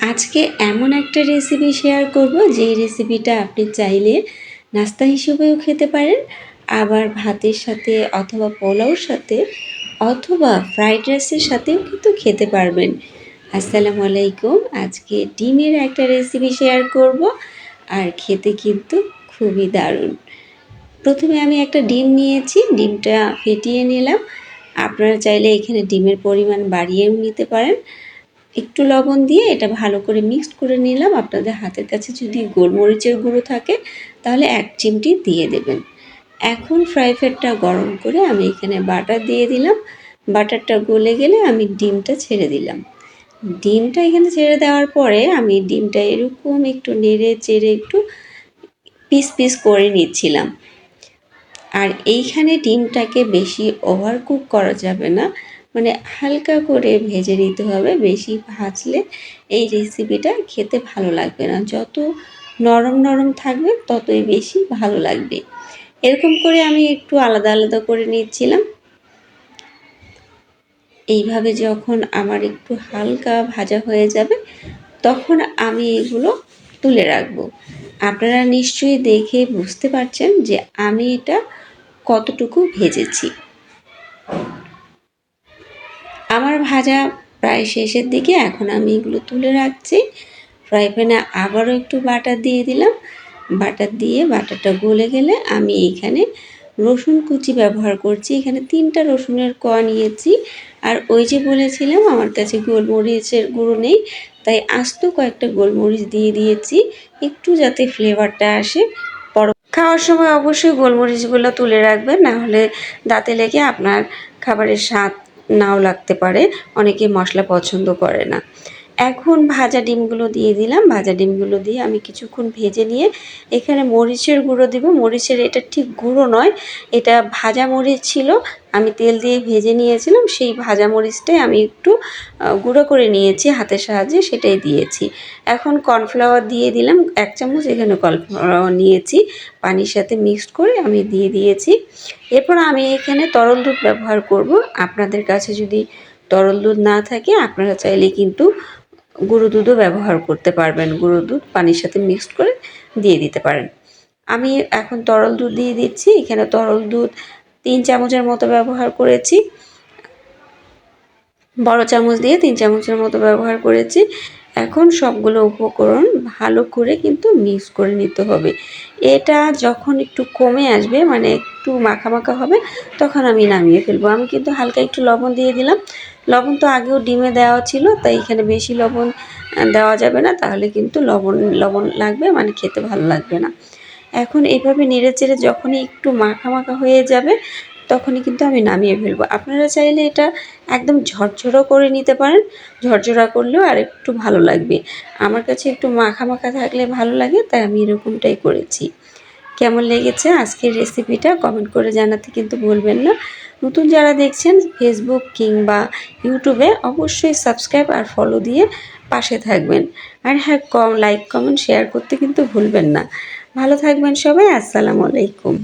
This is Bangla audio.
আজকে এমন একটা রেসিপি শেয়ার করব, যেই রেসিপিটা আপনি চাইলে নাস্তা হিসেবেও খেতে পারেন, আবার ভাতের সাথে অথবা পোলাওর সাথে অথবা ফ্রাইড রাইসের সাথেও কিন্তু খেতে পারবেন। আসসালামু আলাইকুম, আজকে ডিমের একটা রেসিপি শেয়ার করব, আর খেতে কিন্তু খুবই দারুণ। প্রথমে আমি একটা ডিম নিয়েছি, ডিমটা ফেটিয়ে নিলাম। আপনারা চাইলে এখানে ডিমের পরিমাণ বাড়িয়েও নিতে পারেন। একটু লবণ দিয়ে এটা ভালো করে মিক্সড করে নিলাম। আপনাদের হাতের কাছে যদি গোলমরিচের গুঁড়ো থাকে, তাহলে এক চিমটি দিয়ে দেবেন। এখন ফ্রাই প্যানটা গরম করে আমি এখানে বাটার দিয়ে দিলাম। বাটারটা গলে গেলে আমি ডিমটা ছেড়ে দিলাম। ডিমটা এখানে ছেড়ে দেওয়ার পরে আমি ডিমটা এরকম একটু নেড়ে চেড়ে একটু পিস পিস করে নিচ্ছিলাম। আর এইখানে ডিমটাকে বেশি ওভার কুক করা যাবে না। মানে হালকা করে ভেজে নিতে হবে। বেশি ভাজলে এই রেসিপিটা খেতে ভালো লাগবে না। যত নরম নরম থাকবে, ততই বেশি ভালো লাগবে। এরকম করে আমি একটু আলাদা আলাদা করে নিচ্ছিলাম। এইভাবে যখন আমার একটু হালকা ভাজা হয়ে যাবে, তখন আমি এগুলো তুলে রাখব। আপনারা নিশ্চয়ই দেখে বুঝতে পারছেন যে আমি এটা কতটুকু ভেজেছি। আমার ভাজা প্রায় শেষের দিকে, এখন আমি এগুলো তুলে রাখছি। ফ্রাই প্যানে আবারও একটু বাটার দিয়ে দিলাম। বাটার দিয়ে বাটারটা গলে গেলে আমি এখানে রসুন কুচি ব্যবহার করছি। এখানে তিনটা রসুনের ক নিয়েছি। আর ওই যে বলেছিলাম, আমার কাছে গোলমরিচের গুঁড়ো নেই, তাই আস্ত কয়েকটা গোলমরিচ দিয়ে দিয়েছি। একটু যাতে ফ্লেভারটা আসে। পর খাওয়ার সময় অবশ্যই গোলমরিচগুলো তুলে রাখবেন, না হলে দাঁতে লেগে আপনার খাবারের স্বাদ নাও লাগতে পারে অনেকে মশলা পছন্দ করে না। এখন ভাজা ডিমগুলো দিয়ে দিলাম। ভাজা ডিমগুলো দিয়ে আমি কিছুক্ষণ ভেজে নিয়ে এখানে মরিচের গুঁড়ো দিব। মরিচের এটা ঠিক গুঁড়ো নয়, এটা ভাজা মরিচ ছিল। আমি তেল দিয়ে ভেজে নিয়েছিলাম, সেই ভাজা মরিচটাই আমি একটু গুঁড়ো করে নিয়েছি, হাতের সাহায্যে সেটাই দিয়েছি। এখন কর্নফ্লাওয়ার দিয়ে দিলাম, এক চামচ এখানে কর্নফ্লাওয়ার নিয়েছি। পানির সাথে মিক্সড করে আমি দিয়ে দিয়েছি। এরপর আমি এখানে তরল দুধ ব্যবহার করব। আপনাদের কাছে যদি তরল দুধ না থাকে, আপনারা চাইলে কিন্তু গুঁড়ো দুধও ব্যবহার করতে পারবেন। গুঁড়ো দুধ পানির সাথে মিক্সড করে দিয়ে দিতে পারেন। আমি এখন তরল দুধ দিয়ে দিচ্ছি। এখানে তরল দুধ তিন চামচের মতো ব্যবহার করেছি। বড় চামচ দিয়ে তিন চামচের মতো ব্যবহার করেছি। এখন সবগুলো উপকরণ ভালো করে কিন্তু মিক্স করে নিতে হবে। এটা যখন একটু কমে আসবে মানে একটু মাখা মাখা হবে, তখন আমি নামিয়ে ফেলব। আমি কিন্তু হালকা একটু লবণ দিয়ে দিলাম। লবণ তো আগেও ডিমে দেওয়া ছিল, তাই এখানে বেশি লবণ দেওয়া যাবে না। তাহলে কিন্তু লবণ লবণ লাগবে মানে খেতে ভালো লাগবে না। এখন এইভাবে নেড়ে চেড়ে যখনই একটু মাখা মাখা হয়ে যাবে তখনই কিন্তু আমি নামিয়ে ফেলব। আপনারা চাইলে এটা একদম ঝরঝরো করে নিতে পারেন, ঝরঝরা করলেও আর একটু ভালো লাগবে। আমার কাছে একটু মাখা মাখা থাকলে ভালো লাগে, তাই আমি এরকমটাই করেছি। কেমন লেগেছে আজকের রেসিপিটা কমেন্ট করে জানাতে কিন্তু বলবেন না। নতুন যারা দেখছেন ফেসবুক কিংবা ইউটিউবে অবশ্যই সাবস্ক্রাইব আর ফলো দিয়ে পাশে থাকবেন। আর হ্যাঁ কম লাইক কমেন্ট শেয়ার করতে কিন্তু ভুলবেন না। ভালো থাকবেন সবাই, আসসালামু আলাইকুম।